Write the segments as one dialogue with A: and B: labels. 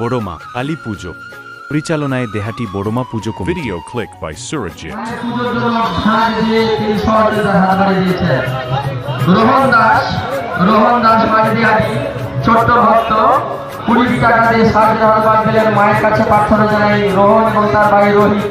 A: বড়মা কালী পুজো। পরিচালনায় দেহাটি বড়মা পুজো
B: video click by দিয়েছেন রোহন দাস রোহন দাস ছোট্ট ভক্ত। কুড়ি টাকা দিয়ে মায়ের কাছে প্রার্থনা জানাই রোহন এবং তার ভাই রোহিত।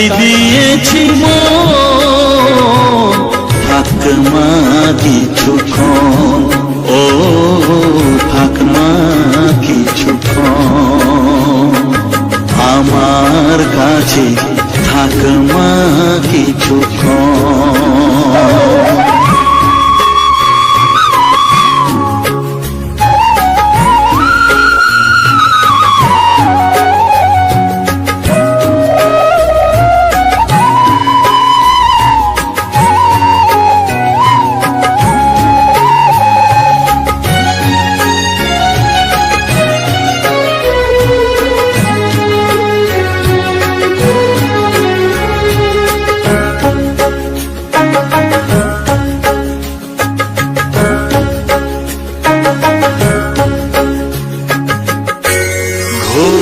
C: তাই দিয়েছি থাক মা কিছুক্ষণ ও থাক মা কিছুক্ষণ আমার কাছে থাক মা কিছুক্ষণ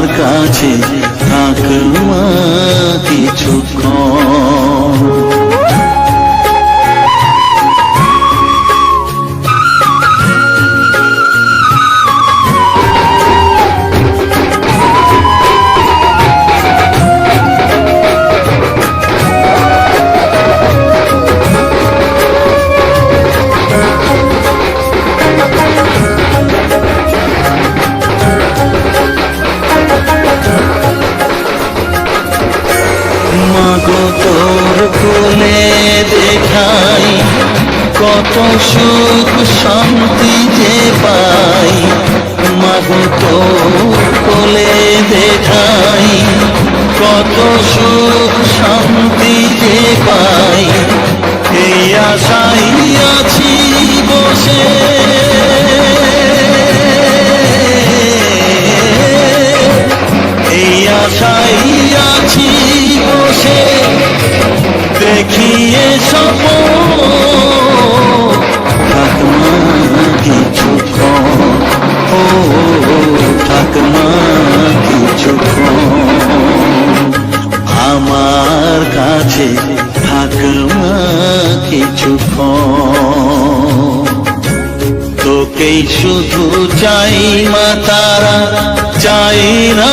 C: আমার কাছে থাক মা কিছুক্ষণ তোর কোলে দেখাই, কত সুখ শান্তি যে পাই। মাগো তোর কোলে দেখাই, কত সুখ শান্তি যে পাই। বসে দেখিয়ে সপ। থাক মা কিছুক্ষণ ও থাক মা কিছুক্ষণ আমার কাছে থাক মা কিছুক্ষণ তোকেই শুধু চাই মা তারা, চাই না